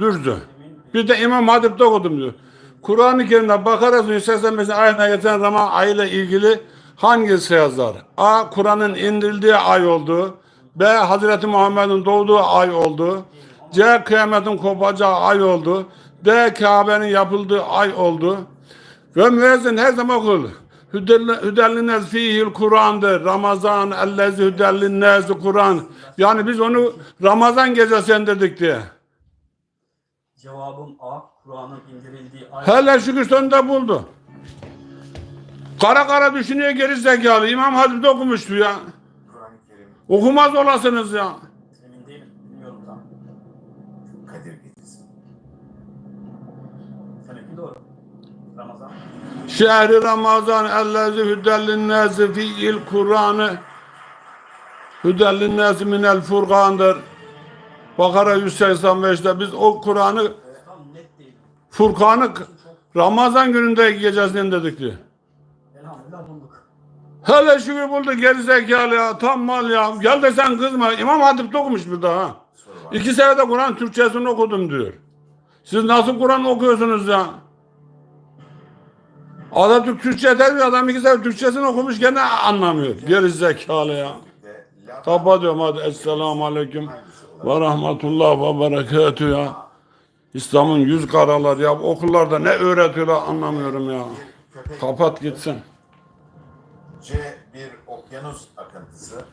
düzdü. Bir de İmam Hatip'te okudum diyor. Kur'an-ı Kerim'de Bakara Suresi 85 ayetine geçen zaman ay ile ilgili hangisi yazar? A. Kur'an'ın indirildiği ay oldu. B. Hazreti Muhammed'in doğduğu ay oldu. C. Kıyametin kopacağı ay oldu. D. Kabe'nin yapıldığı ay oldu. Ve müezzin her zaman okur. Hüdellin fihil Kur'an'dır. Ramazan ellezi hüdellin nezi Kur'an. Yani biz onu Ramazan gecesi dedik diye. Cevabım A. Kur'an'ın indirildiği ay. Hele şükür sonunda buldu. Kara kara düşünüyor geri zekalı. İmam Hatip'te okumuştu ya. Kur'an-ı Kerim Okumaz olasınız ya. Emin değilim. Bilmiyorum tam. Kadir Gecesi. Demek ki doğru. Ramazan. Şehri Ramazan ellezi hüdellin nezi fiil Kur'an'ı hüdellin nezi minel furkandır. Bakara 185'te biz o Kur'an'ı. Furkan'ı Ramazan gününde gecesinin dedik diyor. Hele şükür buldu geri zekalı ya tam mal ya. Gel de sen kızma. İmam Hatip'te okumuş bir daha. ha. İki senede Kur'an Türkçesini okudum diyor. Siz nasıl Kur'an okuyorsunuz ya? Atatürk Türkçe der bir adam iki sene Türkçesini okumuş gene anlamıyor. Geri zekalı ya. Ve la Kapatıyorum hadi. Esselamu Aleyküm ve Rahmetullah ve Berekatü ya. İslam'ın yüz karalar ya. Okullarda ne öğretiyorlar anlamıyorum ya. Kapat gitsin. C bir okyanus akıntısı